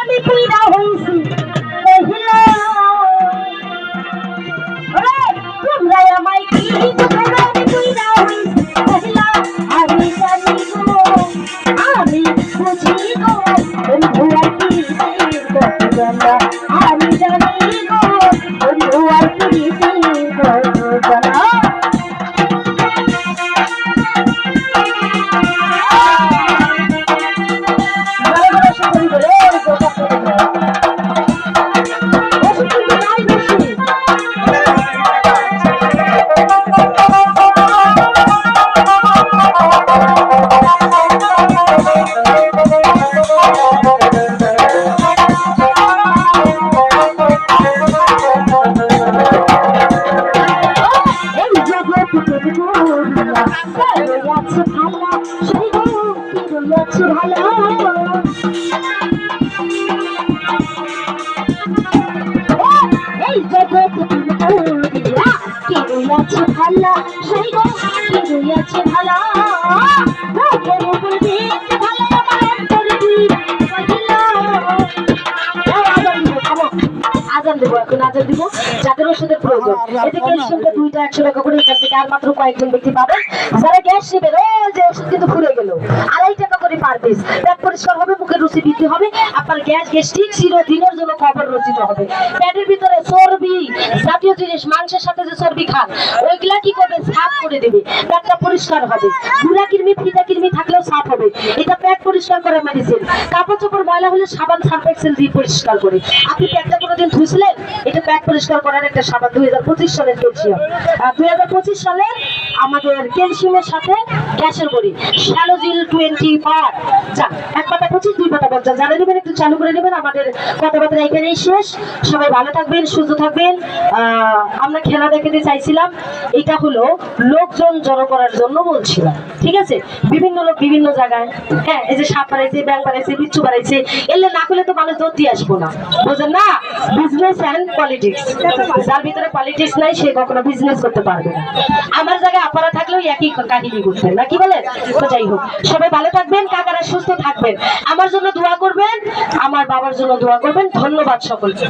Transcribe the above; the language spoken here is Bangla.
আমি পুইরা হইছি কহিলা ওরে তোমরা আমায় কি তোমরা আমি পুইরা হইছি কহিলা আমি জানি গো, আমি বুঝি গো, বন্ধু আর কি আমি জানি গো, বন্ধু আর কি সেই রইয়াছে ভালা। পুরিয়া কি ভালা সেই গো কি রইয়াছে ভালা দেবো এখন দিব যাদের ওষুধের প্রয়োজন। এতে দুইটা একশো টাকা করে এখান থেকে আর মাত্র কয়েকজন ব্যক্তি পাবেন। যারা গ্যাস নেবেন ওই যে ওষুধ কিন্তু ফুরে গেল। আড়াই টাকা করে পার পিস পেট পরিষ্কার হবে মুখের রুচি বৃদ্ধি হবে আপনার গ্যাস গ্যাস্ট্রিক চিরদিনের জন্য খবর রচিত হবে। পেটের ভিতরে চর্বি জাতীয় জিনিস মাংসের সাথে যে চর্বি খান ওইগুলা কি করবে? সাফ করে দেবে। পেটটা পরিষ্কার হবে। গুড়া কিরমি ফিতা কিরমি থাকলেও সাফ হবে। এটা পেট পরিষ্কার করে মেডিসিন কাপড় চোপড় ময়লা হলে সাবান সার্ফ এক্সেল দিয়ে পরিষ্কার করে। আপনি পেটটা ধুইছিলেন এটা পেট পরিষ্কার করার একটা সাবান দুই হাজার পঁচিশ সালের ক্যালসিয়াম আর দুই হাজার পঁচিশ সালে আমাদের ক্যালসিয়ামের সাথে গ্যাসের বড়ি। শ্যালোজিল টোয়েন্টি পাওয়ার যা, এক পাতা পঁচিশ, দুই পাতা পঞ্চাশ। জানে নেবেন, একটু চালু করে নেবেন। আমাদের কথাবার্তা এখানেই শেষ। সবাই ভালো থাকবেন, সুস্থ থাকবেন। আমরা খেলা দেখাতে চাইছিলাম। এটা হলো লোকজন জড়ো করার জন্য বলছিলাম ঠিক আছে? বিভিন্ন লোক বিভিন্ন জায়গায়। হ্যাঁ এই যে সাপ বাড়াইছে ব্যাংক বাড়াইছে, বিচ্ছু বাড়াইছে, এলে না করলে তো মানুষ দিয়ে আসব না। বোঝেন না? বিজনেস অ্যান্ড পলিটিক্স যার ভিতরে পলিটিক্স নাই, সে কখনো বিজনেস করতে পারবে না। আমার জায়গায় আপনারা থাকলেও একই কাহিনী করতেন না কি বলেন? তো যাই হোক, সবাই ভালো থাকবেন, কাকারা সুস্থ থাকবেন। আমার জন্য দোয়া করবেন, আমার বাবার জন্য দোয়া করবেন, ধন্যবাদ সকলকে।